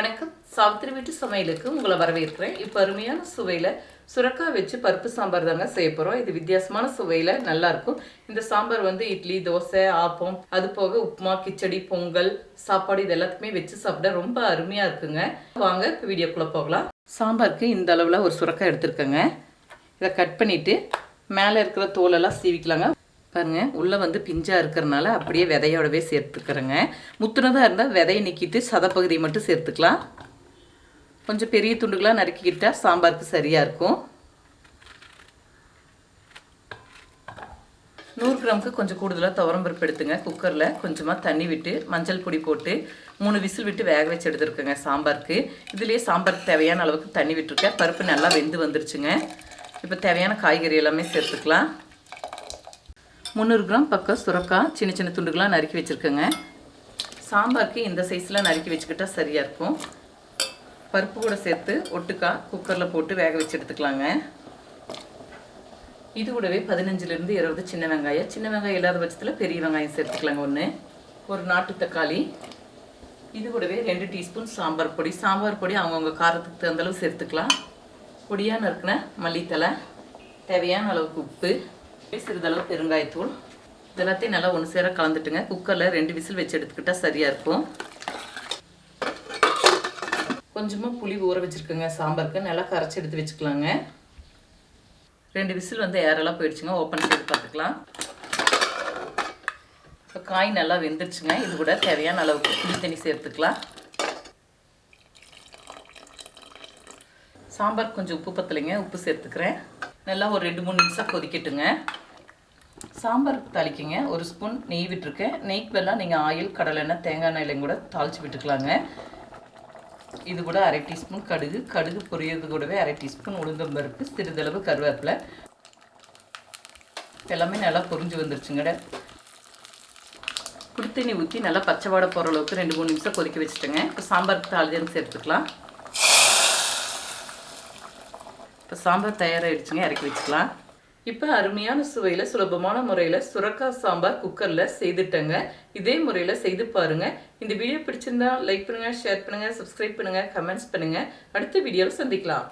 வணக்கம். சாவித்திரி வீட்டு சமையலுக்கு உங்களை வரவேற்கிறேன். இப்போ அருமையான சுவையில் சுரக்காய் வச்சு பருப்பு சாம்பார் தாங்க செய்ய போகிறோம் இது வித்தியாசமான சுவையில் நல்லாயிருக்கும் இந்த சாம்பார் வந்து இட்லி தோசை ஆப்பம் அது போக உப்புமா கிச்சடி பொங்கல் சாப்பாடு இது எல்லாத்துக்குமே வச்சு சாப்பிட ரொம்ப அருமையாக இருக்குங்க. வாங்க இப்போ வீடியோக்குள்ளே போகலாம். சாம்பாருக்கு இந்த அளவில் ஒரு சுரக்காய் எடுத்துருக்கேங்க. இதை கட் பண்ணிவிட்டு மேலே இருக்கிற தோலெல்லாம் சீவிக்கலாங்க. பாருங்கள் உள்ளே வந்து பிஞ்சாக இருக்கிறனால அப்படியே விதையோடவே சேர்த்துக்கிறேங்க. முத்துனதாக இருந்தால் விதையை நிற்கிட்டு சதப்பகுதியை மட்டும் சேர்த்துக்கலாம். கொஞ்சம் பெரிய துண்டுகளாக நறுக்கிக்கிட்டால் சாம்பாருக்கு சரியாக இருக்கும். நூறு கிராமுக்கு கொஞ்சம் கூடுதலாக துவரம் பருப்பு எடுத்துங்க. குக்கரில் கொஞ்சமாக தண்ணி விட்டு மஞ்சள் பொடி போட்டு மூணு விசில் விட்டு வேக வச்சு எடுத்துருக்கேங்க சாம்பாருக்கு. இதுலேயே சாம்பாருக்கு தேவையான அளவுக்கு தண்ணி விட்டுருக்கேன். பருப்பு நல்லா வெந்து வந்துருச்சுங்க. இப்போ தேவையான காய்கறி எல்லாமே சேர்த்துக்கலாம். முந்நூறு கிராம் பக்கம் சுரக்காய் சின்ன சின்ன துண்டுகளாக நறுக்கி வச்சுருக்கேங்க. சாம்பாருக்கு இந்த சைஸில் நறுக்கி வச்சுக்கிட்டா சரியாக இருக்கும். பருப்பு கூட சேர்த்து ஒட்டுக்கா குக்கரில் போட்டு வேக வச்சு எடுத்துக்கலாங்க. இது கூடவே பதினஞ்சுலேருந்து இருபது சின்ன வெங்காயம். சின்ன வெங்காயம் இல்லாத பட்சத்தில் பெரிய வெங்காயம் சேர்த்துக்கலாங்க ஒன்று ஒரு நாட்டு தக்காளி. இது கூடவே ரெண்டு டீஸ்பூன் சாம்பார் பொடி. சாம்பார் பொடி அவங்கவுங்க காரத்துக்கு தகுந்த அளவு சேர்த்துக்கலாம். பொடியாக நறுக்கின மல்லித்தலை தேவையான அளவுக்கு உப்பு. சிறிதளவு பெருங்காயத்தூள் இதெல்லாத்தையும் நல்லா ஒன்று சேர கலந்துட்டுங்க. குக்கரில் ரெண்டு விசில் வச்சு எடுத்துக்கிட்டால் சரியாக இருக்கும். கொஞ்சமாக புளி ஊற வச்சுருக்கோங்க. சாம்பாருக்கு நல்லா கரைச்சி எடுத்து வச்சுக்கலாங்க. ரெண்டு விசில் வந்து ஏரெல்லாம் போயிடுச்சுங்க. ஓப்பன் செய்து பார்த்துக்கலாம் இப்போ காய் நல்லா வெந்துருச்சுங்க. இது கூட தேவையான அளவுக்கு புளி தண்ணி சேர்த்துக்கலாம். சாம்பார் கொஞ்சம் உப்பு பத்தலைங்க. உப்பு சேர்த்துக்கிறேன். நல்லா ஒரு ரெண்டு மூணு நிமிஷம் கொதிக்கட்டுங்க. சாம்பாருக்கு தாளிக்கிங்க. ஒரு ஸ்பூன் நெய் விட்டுருக்கேன். நெய்க்கு பதிலாக நீங்கள் ஆயில் கடலெண்ணெய் தேங்காய் எண்ணெயிலையும் கூட தாளித்து விட்டுக்கலாங்க. இது கூட அரை டீஸ்பூன் கடுகு. கடுகு பொரியறது கூடவே அரை டீஸ்பூன் உளுந்தம்பருப்பு சிறிதளவு கருவேப்பிலை. எல்லாமே நல்லா பொரிஞ்சு வந்துருச்சுங்கட குடித்தண்ணி ஊற்றி நல்லா பச்சை வாடை போகிற அளவுக்கு ரெண்டு மூணு நிமிஷம் கொதிக்க வச்சுட்டேங்க. இப்போ சாம்பாருக்கு தாளிதம் சேர்த்துக்கலாம். இப்போ சாம்பார் தயாராகிடுச்சுங்க இறக்கி வச்சுக்கலாம். இப்போ அருமையான சுவையில் சுலபமான முறையில் சுரக்காய் சாம்பார் குக்கரில் செய்துட்டேங்க. இதே முறையில் செய்து பாருங்கள் இந்த வீடியோ பிடிச்சிருந்தா லைக் பண்ணுங்கள் ஷேர் பண்ணுங்கள் சப்ஸ்கிரைப் பண்ணுங்கள் கமெண்ட்ஸ் பண்ணுங்கள் அடுத்த வீடியோவில் சந்திக்கலாம்.